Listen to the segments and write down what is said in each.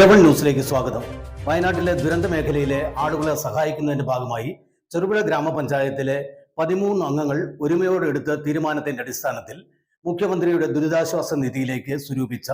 A1 ന്യൂസിലേക്ക് സ്വാഗതം. വയനാട്ടിലെ ദുരന്ത മേഖലയിലെ ആളുകളെ സഹായിക്കുന്നതിന്റെ ഭാഗമായി ചെറുപുഴ ഗ്രാമപഞ്ചായത്തിലെ പതിമൂന്ന് അംഗങ്ങൾ ഒരുമയോടെ എടുത്ത തീരുമാനത്തിന്റെ അടിസ്ഥാനത്തിൽ മുഖ്യമന്ത്രിയുടെ ദുരിതാശ്വാസ നിധിയിലേക്ക് സ്വരൂപിച്ച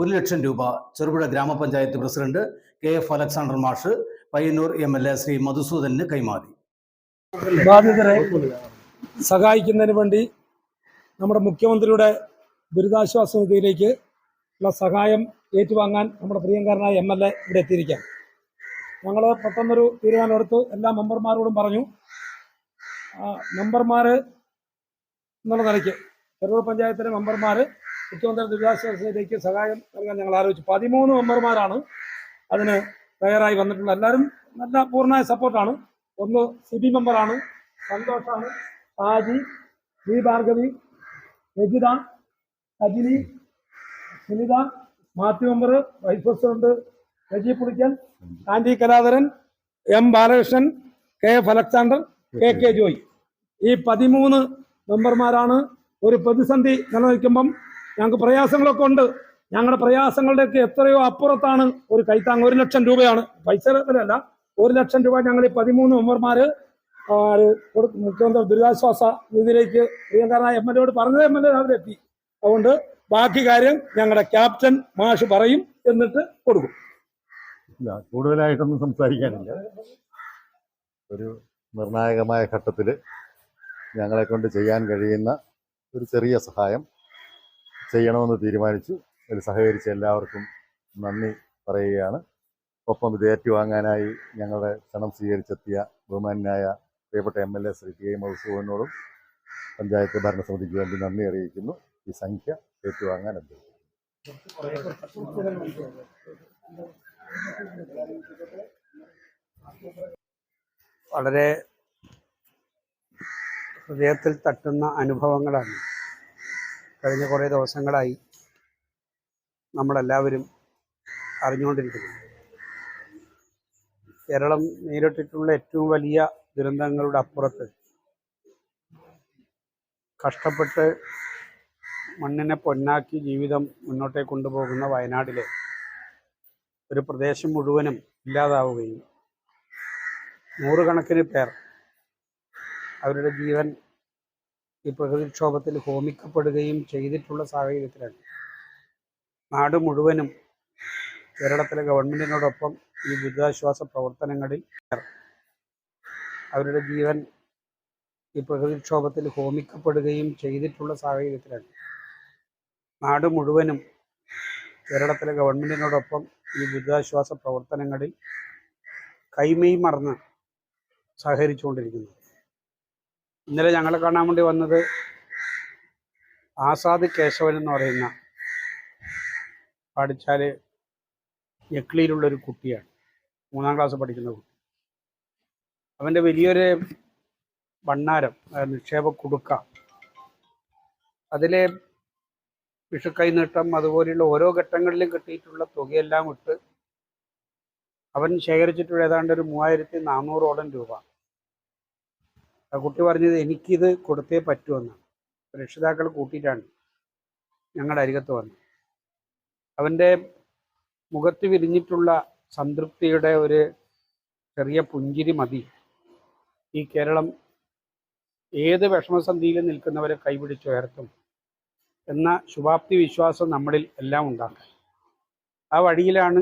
ഒരു ലക്ഷം രൂപ ചെറുപുഴ ഗ്രാമപഞ്ചായത്ത് പ്രസിഡന്റ് കെ എഫ് അലക്സാണ്ടർ മാഷ് Payyanur M L A Sri മധുസൂദന് കൈമാറി. ബാധിതരെ സഹായിക്കുന്നതിന് വേണ്ടി നമ്മുടെ മുഖ്യമന്ത്രിയുടെ ദുരിതാശ്വാസ നിധിയിലേക്ക് ഉള്ള സഹായം ഏറ്റുവാങ്ങാൻ നമ്മുടെ പ്രിയങ്കരനായ എം എൽ എ ഇവിടെ എത്തിയിരിക്കാം ഞങ്ങൾ പെട്ടെന്നൊരു തീരുമാനമെടുത്ത്. എല്ലാ മെമ്പർമാരോടും പറഞ്ഞു. മെമ്പർമാർ എന്നുള്ള നിലയ്ക്ക് തെരൂർ പഞ്ചായത്തിലെ മെമ്പർമാർ മുഖ്യമന്ത്രി ദുരിതാശ്വാസത്തിലേക്ക് സഹായം നൽകാൻ ഞങ്ങൾ ആലോചിച്ചു. പതിമൂന്ന് മെമ്പർമാരാണ് അതിന് തയ്യാറായി വന്നിട്ടുള്ളത്. എല്ലാവരും നല്ല പൂർണമായ സപ്പോർട്ടാണ്. ഒന്ന് സിബി മെമ്പറാണ് സന്തോഷാണ് Shaji V Bhargavi Rajitha Sajini Sunitha Mathew member vice president Reji Pulickal anti Kaladharan M Balakrishnan K F Alexander K K Joy. ഈ പതിമൂന്ന് മെമ്പർമാരാണ് ഒരു പ്രതിസന്ധി നിലനിൽക്കുമ്പം ഞങ്ങൾക്ക് പ്രയാസങ്ങളൊക്കെ ഉണ്ട്. ഞങ്ങളുടെ പ്രയാസങ്ങളുടെയൊക്കെ എത്രയോ അപ്പുറത്താണ് ഒരു കൈത്താങ്. ഒരു ലക്ഷം രൂപയാണ്. പൈസ അല്ല ഒരു ലക്ഷം രൂപ ഞങ്ങൾ ഈ പതിമൂന്ന് കൊടു- മുഖ്യമന്ത്രി ദുരിതാശ്വാസ നിധിയിലേക്ക് പ്രിയങ്കരനായ എം എൽ എയോട് പറഞ്ഞത് എം എൽ എ രാവിലെ എത്തി. അതുകൊണ്ട് ബാക്കി കാര്യം ഞങ്ങളുടെ ക്യാപ്റ്റൻ മാഷ് പറയും എന്നിട്ട് കൊടുക്കും. ഇല്ല കൂടുതലായിട്ടൊന്നും സംസാരിക്കാനില്ല. ഒരു നിർണായകമായ ഘട്ടത്തിൽ ഞങ്ങളെ കൊണ്ട് ചെയ്യാൻ കഴിയുന്ന ഒരു ചെറിയ സഹായം ചെയ്യണമെന്ന് തീരുമാനിച്ചു. അതിൽ സഹകരിച്ച എല്ലാവർക്കും നന്ദി പറയുകയാണ്. ഒപ്പം ഇത് ഏറ്റുവാങ്ങാനായി ഞങ്ങളുടെ ക്ഷണം സ്വീകരിച്ചെത്തിയ ബഹുമാനായ പ്രിയപ്പെട്ട M L A Shri T M panchayat ഭരണസമിതിക്ക് വേണ്ടി നന്ദി അറിയിക്കുന്നു. ഈ സംഖ്യ ഏറ്റുവാങ്ങാൻ അങ്ങനെ വളരെ ഹൃദയത്തിൽ തട്ടുന്ന അനുഭവങ്ങളാണ്. കഴിഞ്ഞ കുറേ ദിവസങ്ങളായി നമ്മളെല്ലാവരും അറിഞ്ഞുകൊണ്ടിരിക്കുന്നത്. കേരളം നേരിട്ടിട്ടുള്ള ഏറ്റവും വലിയ ദുരന്തങ്ങളുടെ അപ്പുറത്ത് കഷ്ടപ്പെട്ട് മണ്ണിനെ പൊന്നാക്കി ജീവിതം മുന്നോട്ടേ കൊണ്ടുപോകുന്ന വയനാടിലെ ഒരു പ്രദേശം മുഴുവനും ഇല്ലാതാവുകയും നൂറുകണക്കിന് പേർ അവരുടെ ജീവൻ ഈ പ്രകൃതിക്ഷോഭത്തിൽ ഹോമിക്കപ്പെടുകയും ചെയ്തിട്ടുള്ള സാഹചര്യത്തിലാണ്. നാട് മുഴുവനും കേരളത്തിലെ ഗവൺമെന്റിനോടൊപ്പം ഈ ദുരിതാശ്വാസ പ്രവർത്തനങ്ങളിൽ അവരുടെ ജീവൻ ഈ പ്രകൃതിക്ഷോഭത്തിൽ ഹോമിക്കപ്പെടുകയും ചെയ്തിട്ടുള്ള സാഹചര്യത്തിലാണ്. നാട് മുഴുവനും കേരളത്തിലെ ഗവൺമെന്റിനോടൊപ്പം ഈ ദുരിതാശ്വാസ പ്രവർത്തനങ്ങളിൽ കൈമെയ് മറന്ന് സഹകരിച്ചുകൊണ്ടിരിക്കുന്നു. ഇന്നലെ ഞങ്ങളെ കാണാൻ വേണ്ടി വന്നത് ആസാദ് കേശവൻ എന്ന് പറയുന്ന പഠിച്ചാൽ ഞെക്ലിയിലുള്ളൊരു കുട്ടിയാണ്. മൂന്നാം ക്ലാസ് പഠിക്കുന്ന കുട്ടി. അവന്റെ വലിയൊരു ഭണ്ണാരം നിക്ഷേപ കുടുക്ക അതിലെ വിഷുക്കൈ നീട്ടം അതുപോലെയുള്ള ഓരോ ഘട്ടങ്ങളിലും കിട്ടിയിട്ടുള്ള തുകയെല്ലാം ഇട്ട് അവൻ ശേഖരിച്ചിട്ടുള്ള ഏതാണ്ട് ഒരു മൂവായിരത്തി നാനൂറോളം രൂപ. ആ കുട്ടി പറഞ്ഞത് എനിക്കിത് കൊടുത്തേ പറ്റുമെന്നാണ് രക്ഷിതാക്കൾ കൂട്ടിയിട്ടാണ് ഞങ്ങളുടെ അരികത്ത് വന്നത്. അവന്റെ മുഖത്ത് വിരിഞ്ഞിട്ടുള്ള സംതൃപ്തിയുടെ ഒരു ചെറിയ പുഞ്ചിരി മതി. ഈ കേരളം ഏത് വിഷമസന്ധിയിലും നിൽക്കുന്നവരെ കൈപിടിച്ചുയർത്തും. എന്ന ശുഭാപ്തി വിശ്വാസം നമ്മളിൽ എല്ലാം ഉണ്ടാക്കുക ആ വഴിയിലാണ്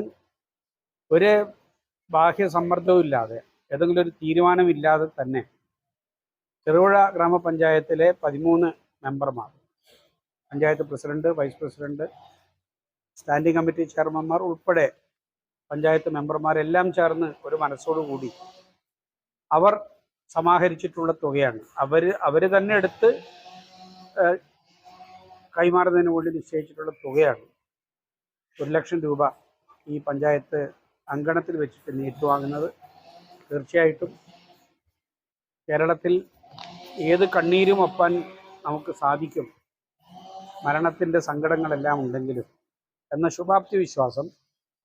ഒരു ബാഹ്യ സമ്മർദ്ദവും ഇല്ലാതെ ഏതെങ്കിലും ഒരു തീരുമാനമില്ലാതെ തന്നെ ചെറുപുഴ ഗ്രാമപഞ്ചായത്തിലെ പതിമൂന്ന് മെമ്പർമാർ panchayat president vice president standing committee ചെയർമാൻമാർ ഉൾപ്പെടെ പഞ്ചായത്ത് മെമ്പർമാരെല്ലാം ചേർന്ന് ഒരു മനസ്സോടുകൂടി അവർ സമാഹരിച്ചിട്ടുള്ള തുകയാണ്. അവർ അവർ തന്നെ എടുത്ത് കൈമാറുന്നതിന് വേണ്ടി നിശ്ചയിച്ചിട്ടുള്ള തുകയാണ് ഒരു ലക്ഷം രൂപ ഈ പഞ്ചായത്ത് അങ്കണത്തിൽ വെച്ചിട്ട് ഏറ്റുവാങ്ങുന്നത് തീർച്ചയായിട്ടും കേരളത്തിൽ ഏത് കണ്ണീരും ഒപ്പാൻ നമുക്ക് സാധിക്കും മരണത്തിന്റെ സങ്കടങ്ങളെല്ലാം ഉണ്ടെങ്കിലും എന്ന ശുഭാപ്തി വിശ്വാസം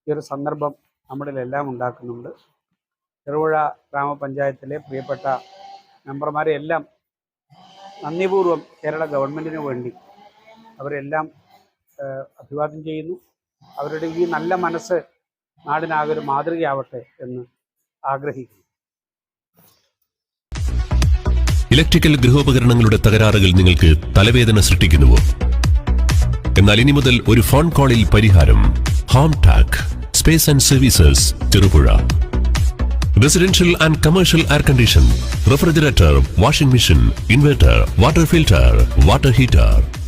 ഈ ഒരു സന്ദർഭം നമ്മളിലെല്ലാം ഉണ്ടാക്കുന്നുണ്ട്. ചെറുപുഴ ഗ്രാമപഞ്ചായത്തിലെ പ്രിയപ്പെട്ട മെമ്പർമാരെ എല്ലാം നന്ദിപൂർവം കേരള ഗവൺമെന്റിന് വേണ്ടി അവരെല്ലാം അഭിവാദ്യം ചെയ്യുന്നു. അവരുടെ ഈ നല്ല മനസ്സ് നാടിനാകെ ഒരു മാതൃകയാവട്ടെ എന്ന് ആഗ്രഹിക്കുന്നു. ഇലക്ട്രിക്കൽ ഗൃഹോപകരണങ്ങളുടെ തകരാറുകൾ നിങ്ങൾക്ക് തലവേദന സൃഷ്ടിക്കുന്നുവോ? എന്നാൽ ഇനി മുതൽ ഒരു ഫോൺ കോളിൽ പരിഹാരം home tech space and services Cherupuzha. Residential and commercial air condition refrigerator washing machine inverter water filter water heater.